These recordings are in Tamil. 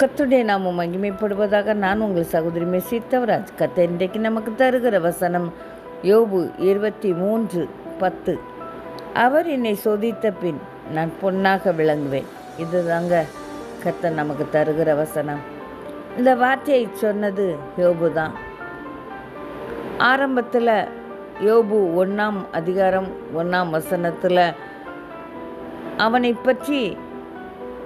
கத்துடைய நாம மகிமைப்படுவதாக நான் உங்கள் சகோதரி மெஸ்ஸி தவராஜ். கத்த இன்றைக்கு நமக்கு தருகிற வசனம் யோபு இருபத்தி மூன்று பத்து. அவர் என்னை சோதித்த பின் நான் பொன்னாக விளங்குவேன். இதுதாங்க கத்த நமக்கு தருகிற வசனம். இந்த வார்த்தையை சொன்னது யோபு தான். ஆரம்பத்தில் யோபு ஒன்றாம் அதிகாரம் ஒன்றாம் வசனத்தில் அவனை பற்றி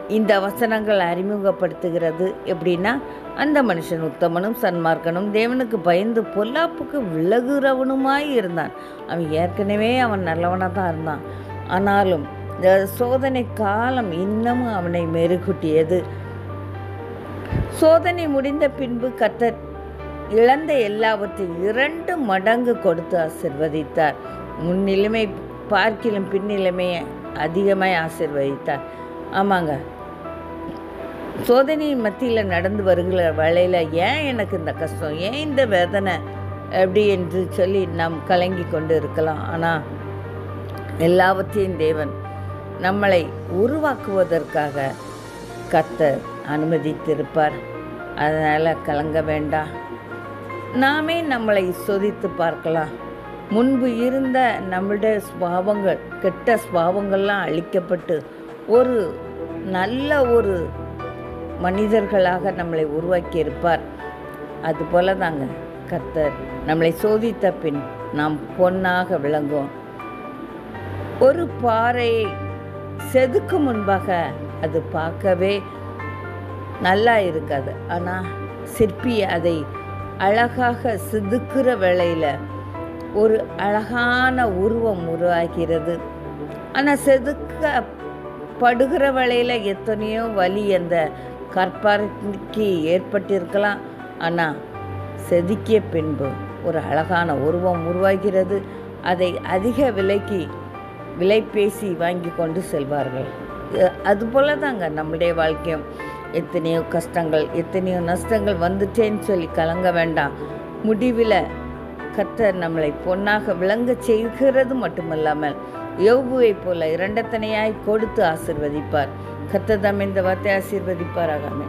இந்த வசனங்கள் அறிமுகப்படுத்துகிறது. எப்படின்னா அந்த மனுஷன் உத்தமனும் சன்மார்க்கனும் தேவனுக்கு பயந்து பொல்லாப்புக்கு விலகுறவனுமாய் இருந்தான். அவன் ஏற்கனவே அவன் நல்லவனாக தான் இருந்தான். ஆனாலும் இந்த சோதனை காலம் இன்னமும் அவனை மெருகூட்டியது. சோதனை முடிந்த பின்பு கத்தர் இழந்த எல்லாவற்றையும் இரண்டு மடங்கு கொடுத்து ஆசிர்வதித்தார். முன்னிலைமை பார்க்கிலும் பின்னிலைமையை அதிகமாய் ஆசிர்வதித்தார். ஆமாங்க. சோதனையின் மத்தியில் நடந்து வருகிற வேலையில் ஏன் எனக்கு இந்த கஷ்டம்? ஏன் இந்த வேதனை? அப்படி என்று சொல்லி நாம் கலங்கி கொண்டு இருக்கலாம். ஆனால் எல்லாவற்றையும் தேவன் நம்மளை உருவாக்குவதற்காக கத்தர் அனுமதித்திருப்பார். அதனால் கலங்க வேண்டாம். நாமே நம்மளை சோதித்து பார்க்கலாம். முன்பு இருந்த நம்முடைய ஸ்வாவங்கள் கெட்ட ஸ்வாவங்கள்லாம் அழிக்கப்பட்டு ஒரு நல்ல ஒரு மனிதர்களாக நம்மளை உருவாக்கி இருப்பார் அதுபோல தாங்க கர்த்தர் நம்மளை சோதித்த பின் நாம் பொன்னாக விளங்குவோம். ஒரு பாறையை செதுக்கும் முன்பாக அது பார்க்கவே நல்லா இருக்காது. ஆனால் சிற்பி அதை அழகாக செதுக்கிற வேளையில் ஒரு அழகான உருவம் உருவாகிறது. ஆனால் செதுக்க படுகிற வேளையில் எத்தனையோ வலி அந்த கற்பாறைக்கு ஏற்பட்டிருக்கலாம். ஆனால் செதுக்கிய பின்பு ஒரு அழகான உருவம் உருவாகிறது. அதை அதிக விலைக்கு விலை பேசி வாங்கி கொண்டு செல்வார்கள். அதுபோல தாங்க நம்முடைய வாழ்க்கையும். எத்தனையோ கஷ்டங்கள் எத்தனையோ நஷ்டங்கள் வந்துட்டேன்னு சொல்லி கலங்க வேண்டாம். முடிவில் கர்த்தர் நம்மளை பொன்னாக விளங்க செய்கிறது மட்டுமல்லாமல் யோபுவைப் போல இரண்டத்தனையாய் கொடுத்து ஆசிர்வதிப்பார். கர்த்தர் தம் இந்த வார்த்தை ஆசீர்வதிப்பாராகாமே